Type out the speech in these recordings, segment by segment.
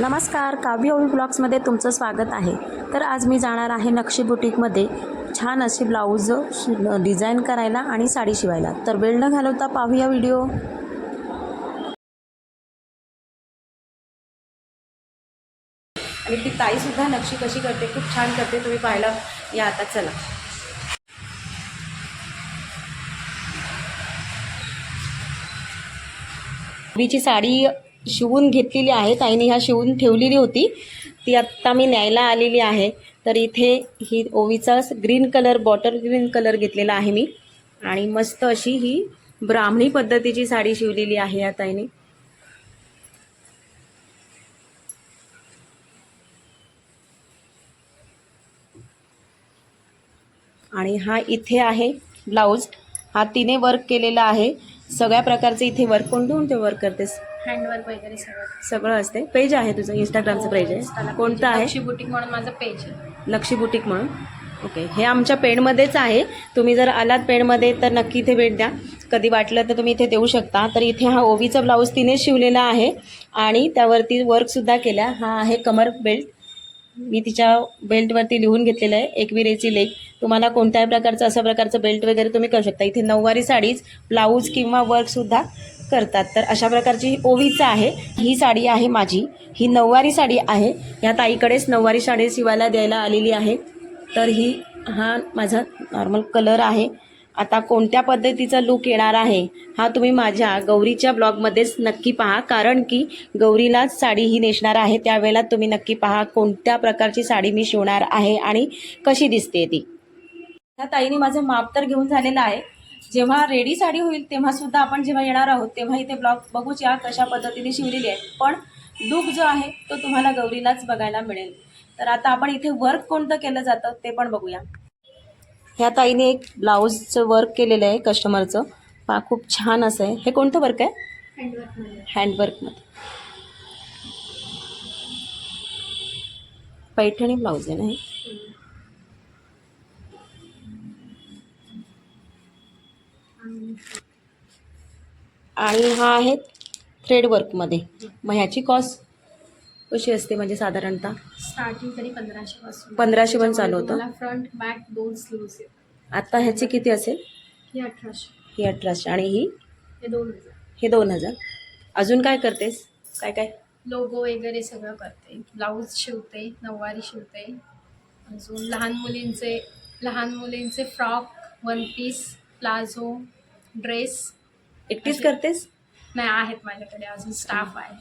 नमस्कार काव्य ओवी ब्लॉग्समध्ये तुमचं स्वागत आहे. तर आज मी जाणार आहे नक्षी बुटीकमध्ये. छान असे ब्लाऊज शि- डिझाईन करायला आणि साडी शिवायला. तर वेळ न घालवता पाहूया व्हिडिओ. आणि ती ताईसुद्धा नक्षी कशी करते खूप छान करते. तुम्ही पाहायला या आता चला. ची साडी शिवून घेतलेली आहे. ताईने ह्या शिवून ठेवलेली होती. ती आत्ता मी न्यायला आलेली आहे. तर इथे ही ओवीचा green colour bottle green colour घेतलेला आहे मी. आणि मस्त अशी ही ब्राह्मणी पद्धतीची साडी शिवलेली आहे या ताईने. आणि हा इथे आहे ब्लाऊज. हा तिने वर्क केलेला आहे. सगळ्या प्रकारचे इथे वर्क कोणते कोणते वर्क करतेस? हँडवर्क वगैरे सगळं. सगळं असते. पेज आहे तुझं इंस्टाग्रामचं पेज आहे. कोणतं आहे? लक्ष्मी बुटीक म्हणून माझं पेज आहे. लक्षी बुटीक म्हणून. ओके हे आमच्या पेणमध्येच आहे. तुम्ही जर आलात पेणमध्ये तर नक्की इथे भेट द्या. कधी वाटलं तर तुम्ही इथे देऊ शकता. तर इथे हा ओवीचा ब्लाऊज तिने शिवलेला आहे. आणि त्यावरती वर्कसुद्धा केला हा आहे कमर बेल्ट मी तिच्या बेल्टवरती लिहून घेतलेलं आहे एकविरेची लेख तुम्हाला कोणत्याही प्रकारचं अशा प्रकारचं बेल्ट वगैरे तुम्ही करू शकता. इथे नऊवारी साडीज ब्लाऊज किंवा वर्कसुद्धा करतात. तर अशा प्रकारची ही ओवीचं आहे. ही साडी आहे माझी. ही नऊवारी साडी आहे. ह्या ताईकडेच नऊवारी साडी शिवायला द्यायला आलेली आहे. तर ही हा माझा नॉर्मल कलर आहे. आता कोणत्या पद्धतीचा लूक येणार आहे हा तुम्ही माझ्या गौरीच्या ब्लॉगमध्येच नक्की पहा. कारण की गौरीलाच साडी ही नेसणार आहे त्यावेळेला तुम्ही नक्की पहा कोणत्या प्रकारची साडी मी शिवणार आहे आणि कशी दिसते ती. ह्या ताईने माझं माप तर घेऊन झालेलं आहे. जेव्हा रेडी साडी होईल तेव्हा सुद्धा आपण जेव्हा येणार आहोत तेव्हा इथे ब्लॉग बघूच या कशा पद्धतीने शिवलेली आहे. पण लूक जो आहे तो तुम्हाला गौरीलाच बघायला मिळेल. तर आता आपण इथे वर्क कोणतं केलं जातं ते पण बघूया. ह्या ताईने एक ब्लाऊजचं वर्क केलेलं आहे कस्टमरचं पा खूप छान असं आहे. हे कोणतं वर्क आहे? हँडवर्कमध्ये हँडवर्कमध्ये पैठणी ब्लाऊज आहे ना हे? आणि हा आहे थ्रेड वर्कमध्ये मग ह्याची कॉस्ट कशी असते म्हणजे साधारणतः? स्टार्टिंग तरी पंधराशे पासून. पंधराशे पण चालू होतं. मला फ्रंट बॅक दोन स्लीव्स आता ह्याची किती असेल? ही अठराशे. ही अठराशे. आणि ही? हे दोन हजार. हे दोन हजार. अजून काय करतेस? काय काय? लोगो वगैरे सगळं करते. ब्लाऊज शिवते नऊवारी शिवते. अजून लहान मुलींचे लहान मुलींचे frock one piece palazzo dress एकटीच करतेस? नाही आहेत माझ्याकडे. अजून स्टाफ आहे.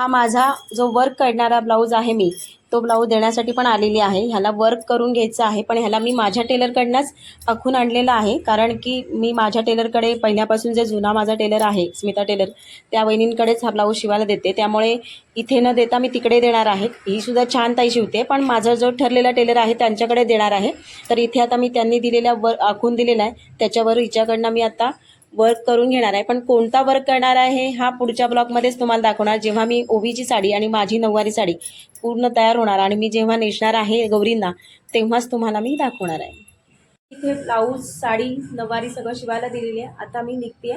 हा माझा जो वर्क करणारा ब्लाऊज आहे मी तो ब्लाऊज देण्यासाठी पण आलेली आहे. ह्याला वर्क करून घ्यायचं आहे पण ह्याला मी माझ्या टेलरकडनंच आखून आणलेला आहे. कारण की मी माझ्या टेलरकडे पहिल्यापासून जे जुना माझा टेलर आहे स्मिता टेलर त्या वहिनींकडेच हा ब्लाऊज शिवायला देते. त्यामुळे इथे न देता मी तिकडे देणार आहे. ही सुद्धा छान ताई शिवते पण माझा जो ठरलेला टेलर आहे त्यांच्याकडे देणार आहे. तर इथे आता मी त्यांनी दिलेल्या वर आखून दिलेला आहे. त्याच्यावर हिच्याकडनं मी आता वर्क करून घेणार आहे. पण कोणता वर्क करणार आहे हा पुढच्या ब्लॉगमध्येच तुम्हाला दाखवणार. जेव्हा मी ओवीची साडी आणि माझी नऊवारी साडी पूर्ण तयार होणार आणि मी जेव्हा नेसणार आहे गौरींना तेव्हाच तुम्हाला मी दाखवणार आहे. इथे ब्लाऊज साडी नऊवारी सगळं शिवायला दिलेली आहे. आता मी निघते